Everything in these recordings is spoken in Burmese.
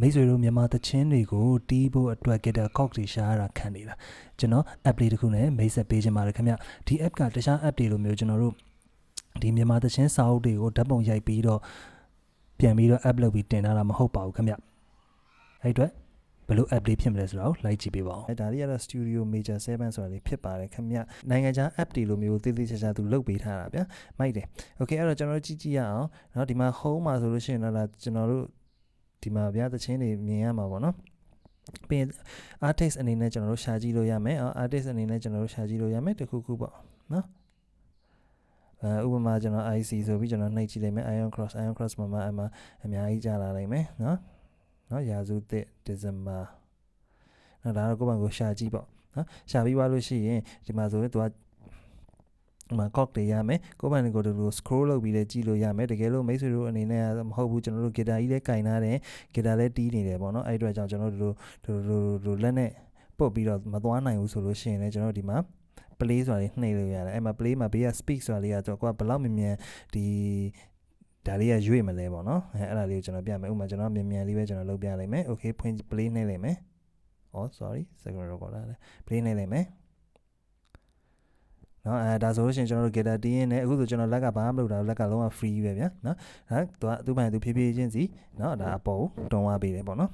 မိတ်ဆွေတို့မြန်မာသချင်းတွေကိုတီးဖို့အတွက် Gitter Cock တွေရှာရတာခံနေတာကျွန်တော် app လေးတစ်ခုနဲ့မိတ်ဆက်ပေးခြင်းပါတယ်ခင်ဗျဒီ app ကတခြား app တွေလိုမျိုးကျွန်တော်တို့ဒီမြန်မာသချင်းစာအုပ်တွေကိုဓာတ်ပုံရိုက်ပြီးတော့ပြန်ပြီးတော့ app လုပ်ပြီးတင်ထားတာမဟုတ်ပါဘူးခင်ဗျအဲ့အတွက်ဘယ်လို app လေးဖြစ်မလဲဆိုတော့လိုက်ကြည့်ပေးပါဦးအဲဒါလေးကတော့ Studio Major 7ဆိုတာလေးဖြစ်ပါတယ်ခင်ဗျနိုင်ငံခြား app တွေလိုမျိုးသေးသေးချာချာသူလုပ်ပေးထားတာဗျာမိုက်တယ် Okay အဲ့တော့ကျွန်တော်တို့ကြည့်ကြည့်ရအောင်เนาะဒီမှာ home မှာဆိုလို့ရှိရင်တော့ဒါကျွန်တော်တို့ ဒီမှာဗျာသချင်းတွေမြင်ရမှာပေါ့နော်ပြီးရင် artist အနေနဲ့ကျွန်တော်တို့ရှာကြည့်လို့ရမယ်အော် artist အနေနဲ့ကျွန်တော်တို့ရှာကြည့်လို့ရမယ်တခုခုပေါ့နော်အဲဥပမာကျွန်တော် IC ဆိုပြီးကျွန်တော်နှိပ်ကြည့်လိုက်မယ် ion cross ion cross မှာမှာအမှအများကြီးကြာလာနိုင်မယ်နော်နော်ရာစုသစ်ဒီဇင်ဘာနော်ဒါတော့ကိုယ့်ဘက်ကိုရှာကြည့်ပေါ့နော်ရှာပြီးသွားလို့ရှိရင်ဒီမှာဆိုရင်သူကဒီ မှာ cock တွေရမယ်ကိုယ့်ဘက်ကိုဒီလို scroll လုပ်ပြီးလည်းကြည့်လို့ရမယ်တကယ်လို့မိတ်ဆွေတို့အနေနဲ့မဟုတ်ဘူးကျွန်တော်တို့ guitar ကြီးလည်းကင်ထားတယ် guitar လည်းတီးနေတယ်ပေါ့နော်အဲ့အတွက်ကြောင့်ကျွန်တော်တို့ဒီလိုဒီလိုလက်နဲ့ပုတ်ပြီးတော့မသွားနိုင်ဘူးဆိုလို့ရှိရင်လည်းကျွန်တော်တို့ဒီမှာ play ဆိုတာလေးနှိပ်လို့ရတယ်အဲ့မှာ play မှာဘေးက speak ဆိုတာလေးကတော့ကိုကဘယ်လောက်မြန်မြန်ဒီဒါလေးကရွေ့မလဲပေါ့နော်အဲအဲ့ဒါလေးကိုကျွန်တော်ပြမယ်ဥပမာကျွန်တော်မြန်မြန်လေးပဲကျွန်တော်လုပ်ပြလိုက်မယ် okay ဖွင့် play နှိပ်လိုက်မယ် oh sorry second record လာတယ် play နှိပ်လိုက်မယ် နော်အဲဒါဆိုလို့ရှိရင်ကျွန်တော်တို့ guitar တီးရင်လည်းအခုဆိုကျွန်တော်လက်ကဘာမှမလုပ်တာလက်ကလုံးဝ free ပဲဗျာနော်ဒါသူကသူ့ဘန်သူဖြည်းဖြည်းချင်းစီနော်ဒါအပေါ်တွန်းသွားပေးတယ်ပေါ့နော်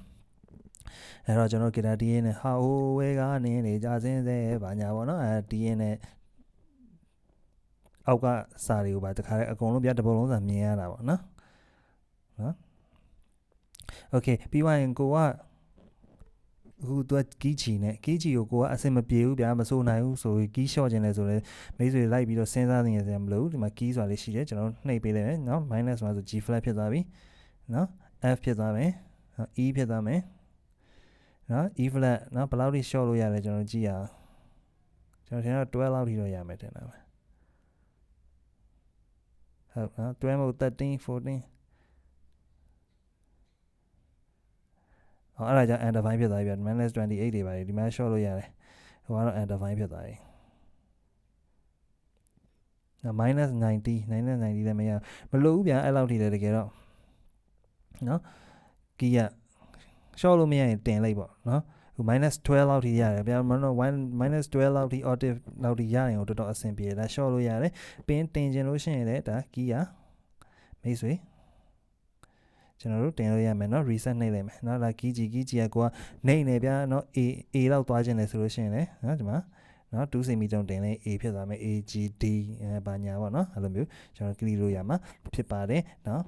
အဲ့တော့ကျွန်တော် guitar တီးရင်လည်းဟာဟိုဝဲကနေနေကြစင်းစဲဘာညာပေါ့နော်အဲတီးရင်လည်းအောက်ကစာတွေကိုပါတခါတည်းအကုန်လုံးပြတပုံလုံးစာမြင်ရတာပေါ့နော်နော် okay ပြီးသွားရင်ကိုက အခုသူကကီးချီနဲ့ကီးချီကိုကိုကအဆင်မပြေဘူးဗျာမစိုးနိုင်ဘူးဆိုပြီးကီးလျှော့ခြင်းလဲဆိုလဲမိတ်ဆွေလိုက်ပြီးတော့စဉ်းစားနေရစရာမလိုဘူးဒီမှာကီးဆိုတာလေးရှိတယ်ကျွန်တော်နှိပ်ပေးလိုက်မယ်နော် minus မှာဆို G flat ဖြစ်သွားပြီနော် F ဖြစ်သွားမယ်နော် E ဖြစ်သွားမယ်နော် E flat နော်ဘယ်လောက်ထိ short လို့ရလဲကျွန်တော်ကြည့်ရအောင်ကျွန်တော်ထင်တော့12လောက်ထိတော့ရမယ်ထင်တာပဲဟုတ်နော်12မဟုတ်13 14 ဟောအဲ့ဒါကြောင့် undefine ဖြစ်သွားပြီဗျ minus 28တွေပါတယ်ဒီမှာ short လို့ရတယ်ဟိုကတော့ undefine ဖြစ်သွားပြီနော် minus 90 minus 90လည်းမရမလို့ဘူးဗျအဲ့လောက်ထိလည်းတကယ်တော့နော်ကီးရ short လို့မရရင်တင်လိုက်ပေါ့နော်ဟို minus 12လောက်ထိရတယ်ဗျာမနော်1 minus 12လောက်ထိ octave လောက်ထိရရင်တော့တော်တော်အဆင်ပြေတယ်ဒါ short လို့ရတယ်ပင်တင်ကျင်လို့ရှိရင်လည်းဒါကီးရမိတ်ဆွေ ကျွန်တော်တို့တင်လို့ရမယ်เนาะ reset နှိပ်လိုက်မယ်เนาะဒါကီးကြီးကီးကြီးကကိုကနှိပ်နေဗျာเนาะ a a လောက်သွားခြင်းလဲဆိုလို့ရှိရင်လေเนาะဒီမှာเนาะ2 cm တုံးတင်လဲ a ဖြစ်သွားမယ် agd အဲဘာညာပေါ့เนาะအဲ့လိုမျိုးကျွန်တော်ကလီလို့ရမှာဖြစ်ပါတယ်เนาะ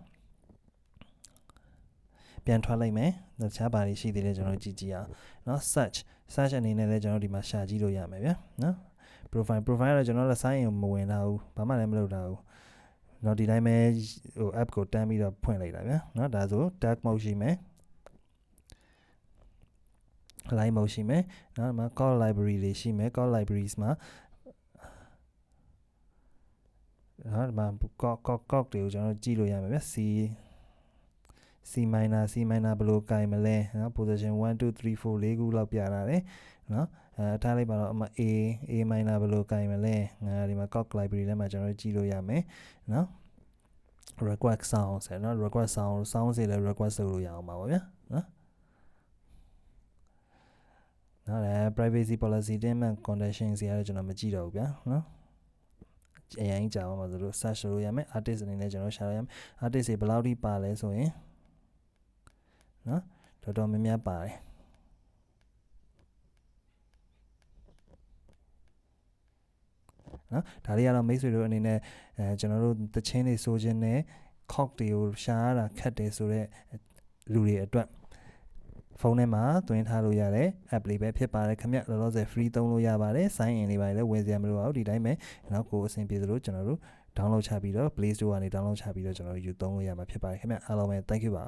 ပြန်ထွက်လိုက်မယ်တခြားဘာတွေရှိသေးလဲကျွန်တော်ကြည့်ကြည့်အောင်เนาะ search search အနေနဲ့လည်းကျွန်တော်ဒီမှာရှာကြည့်လို့ရမယ်ဗျာเนาะ profile profile တော့ကျွန်တော်လည်း sign in မဝင်တာဘူးဘာမှလည်းမလုပ်တာဘူး เนาะဒီတိုင်းပဲဟို app ကိုတန်းပြီးတော့ဖွင့်လိုက်တာဗျာเนาะဒါဆို tag mode ရှိမယ် line mode ရှိမယ်เนาะဒီမှာ call library တွေရှိမယ် call libraries မှာဟာဒီမှာ cock cock cock တွေကိုကျွန်တော်ကြည့်လို့ရမယ်ဗျ C C minor C minor ဘယ်လိုကင်မလဲနော် position 1 2 3 4 4ခုလောက်ပြထားတယ်နော်အဲထားလိုက်ပါတော့အမ A A minor ဘယ်လိုကင်မလဲငါဒီမှာ calc library ထဲမှာကျွန်တော်ကြည့်လို့ရမယ်နော် request sound ဆိုတော့ request sound sound စေလဲ request ဆိုလို့ရအောင်ပါဗျာနော်နော်ဒါ privacy policy တင်းမှ condition စီကတော့ကျွန်တော်မကြည့်တော့ဘူးဗျာနော်အရင်ကြာအောင်ပါဆိုလို့ search လုပ်ရမယ် artist အနေနဲ့ကျွန်တော်ရှာရမယ် artist တွေဘယ်လောက်ထိပါလဲဆိုရင် နော်တော်တော်များများပါတယ်နော်ဒါလေးကတော့မိတ်ဆွေတို့အနေနဲ့အဲကျွန်တော်တို့တချင်းတွေဆိုခြင်းနဲ့ cock တွေကိုရှာရတာခက်တယ်ဆိုတော့လူတွေအတွက်ဖုန်းထဲမှာသွင်းထားလို့ရတဲ့ app လေးပဲဖြစ်ပါတယ်ခင်ဗျလောလောဆယ် free သုံးလို့ရပါတယ် sign in လေးပါလေဝင်စရာမလိုပါဘူးဒီတိုင်းပဲနောက်ကိုအဆင်ပြေသလိုကျွန်တော်တို့ download ချပြီးတော့ Play Store ကနေ download ချပြီးတော့ကျွန်တော်တို့ယူသုံးလို့ရမှာဖြစ်ပါတယ်ခင်ဗျအားလုံးပဲ thank you ပါ